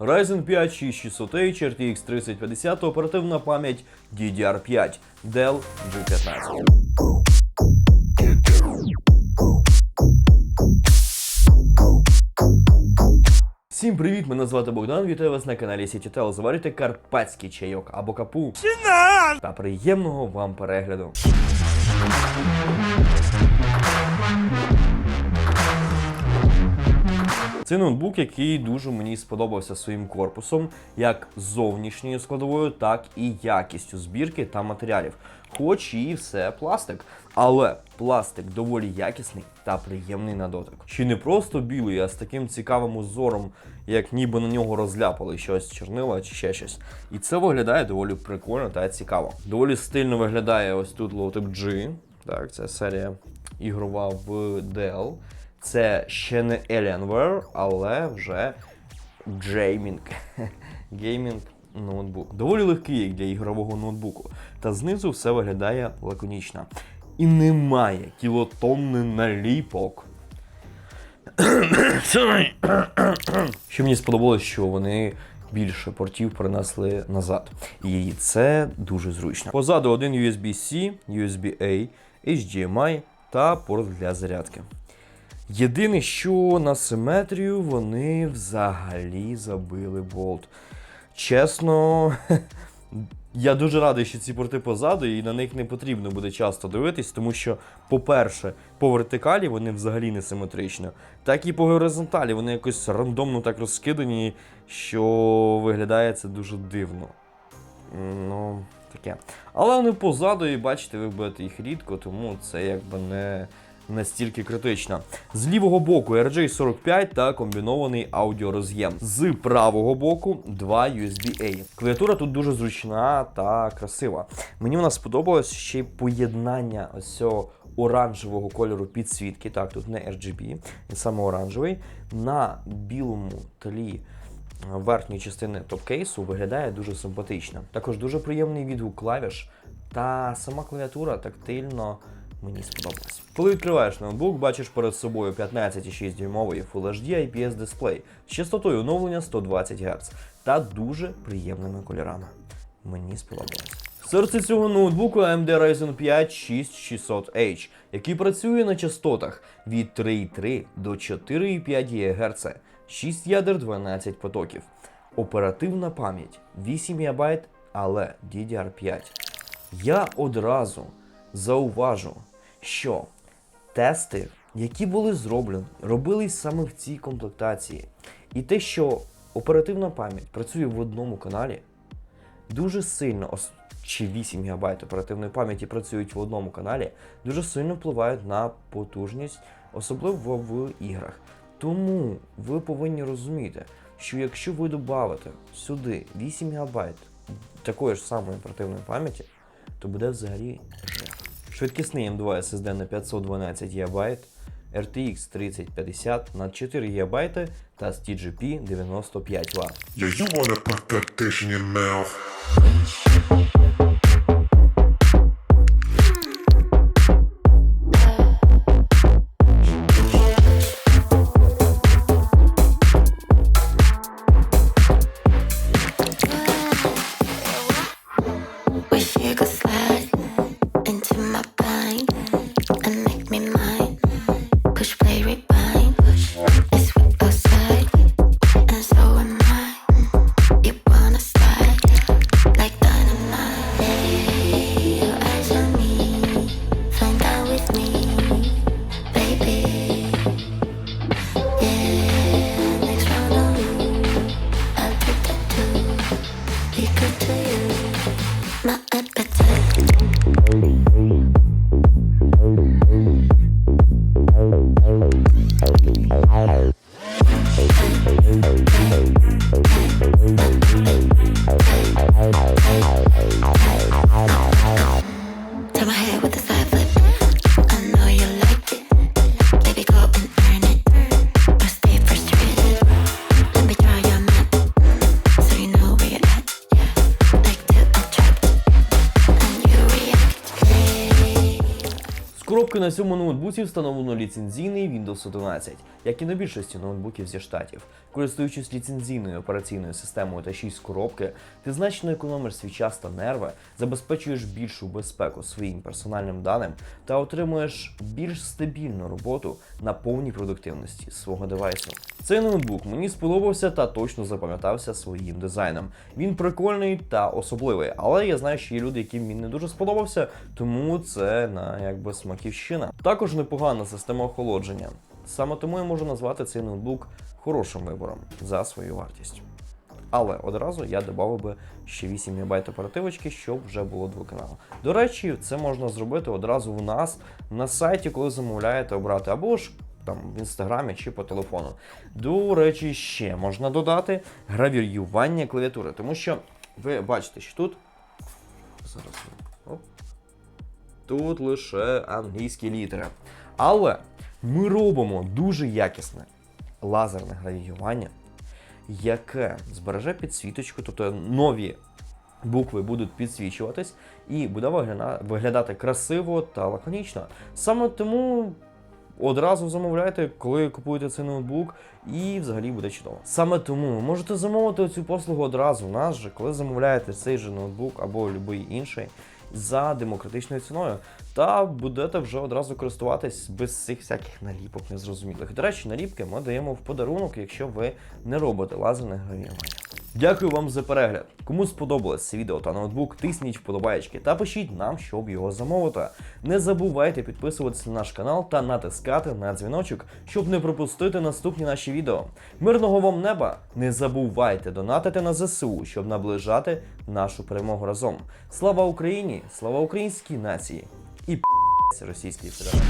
Ryzen 5 6600H, RTX 3050, оперативна пам'ять DDR5, Dell G15. Всім привіт! Мене звати Богдан. Вітаю вас на каналі Сітітел. Заварюйте карпатський чайок або капу. Та приємного вам перегляду. Це ноутбук, який дуже мені сподобався своїм корпусом, як зовнішньою складовою, так і якістю збірки та матеріалів. Хоч і все пластик. Але пластик доволі якісний та приємний на дотик. Чи не просто білий, а з таким цікавим узором, як ніби на нього розляпали щось чорнила чи ще щось. І це виглядає доволі прикольно та цікаво. Доволі стильно виглядає ось тут логотип G. Так, це серія ігрова в Dell. Це ще не Alienware, але вже Gaming. Геймінг ноутбук. Доволі легкий для ігрового ноутбуку. Та знизу все виглядає лаконічно. І немає кілотонни наліпок. Що мені сподобалось, що вони більше портів принесли назад. І це дуже зручно. Позаду один USB-C, USB-A, HDMI та порт для зарядки. Єдине, що на симетрію вони взагалі забили болт. Чесно, я дуже радий, що ці порти позаду, і на них не потрібно буде часто дивитись, тому що, по-перше, по вертикалі вони взагалі не симетрично, так і по горизонталі вони якось рандомно так розкидані, що виглядає це дуже дивно. Ну, таке. Але вони позаду, і бачите, ви будете їх рідко, тому це якби не настільки критично. З лівого боку RJ45 та комбінований аудіороз'єм. З правого боку два USB-A. Клавіатура тут дуже зручна та красива. Мені вона сподобалось ще й поєднання ось цього оранжевого кольору підсвітки. Так, тут не RGB, він саме оранжевий. На білому тлі верхньої частини топ-кейсу виглядає дуже симпатично. Також дуже приємний відгук клавіш, та сама клавіатура тактильно мені сподобалась. Коли відкриваєш ноутбук, бачиш перед собою 15,6 дюймовий Full HD IPS дисплей з частотою оновлення 120 Гц та дуже приємними кольорами. Мені сподобалось. Серце цього ноутбуку AMD Ryzen 5 6600H, який працює на частотах від 3,3 до 4,5 ГГц, 6 ядер 12 потоків. Оперативна пам'ять 8 ГБ, але DDR5. Я одразу зауважу, що тести, які були зроблені, робились саме в цій комплектації. І те, що оперативна пам'ять працює в одному каналі, дуже сильно, чи 8 ГБ оперативної пам'яті працюють в одному каналі, дуже сильно впливають на потужність, особливо в іграх. Тому ви повинні розуміти, що якщо ви додавите сюди 8 ГБ такої ж самої оперативної пам'яті, то буде взагалі. Швидкісний M2 SSD на 512 ГБ, RTX 3050 на 4 ГБ та з TGP 95 Вт. with the sun. Кнопки на цьому ноутбуці встановлено ліцензійний Windows 11, як і на більшості ноутбуків зі штатів. Користуючись ліцензійною операційною системою та 6 коробки, ти значно економиш свій час та нерви, забезпечуєш більшу безпеку своїм персональним даним та отримуєш більш стабільну роботу на повній продуктивності свого девайсу. Цей ноутбук мені сподобався та точно запам'ятався своїм дизайном. Він прикольний та особливий, але я знаю, що є люди, яким він не дуже сподобався, тому це на якби смаківщина. Також непогана система охолодження. Саме тому я можу назвати цей ноутбук хорошим вибором за свою вартість. Але одразу я додав би ще 8 МБ оперативочки, щоб вже було двоканал. До речі, це можна зробити одразу у нас на сайті, коли замовляєте обрати або ж там в інстаграмі чи по телефону. До речі, ще можна додати гравір'ювання клавіатури, тому що ви бачите, що тут зараз тут лише англійські літери. Але ми робимо дуже якісне лазерне гравіювання, яке збереже підсвіточку, тобто нові букви будуть підсвічуватись і буде виглядати красиво та лаконічно. Саме тому. Одразу замовляйте, коли купуєте цей ноутбук, і взагалі буде чудово. Саме тому ви можете замовити цю послугу одразу у нас же, коли замовляєте цей же ноутбук або будь-який інший за демократичною ціною, та будете вже одразу користуватись без цих всяких наліпок незрозумілих. До речі, наліпки ми даємо в подарунок, якщо ви не робите лазерне гравіювання. Дякую вам за перегляд. Кому сподобалось це відео та ноутбук, тисніть вподобаєчки та пишіть нам, щоб його замовити. Не забувайте підписуватися на наш канал та натискати на дзвіночок, щоб не пропустити наступні наші відео. Мирного вам неба! Не забувайте донатити на ЗСУ, щоб наближати нашу перемогу разом. Слава Україні! Слава українській нації! І п***ся Російській Федерації!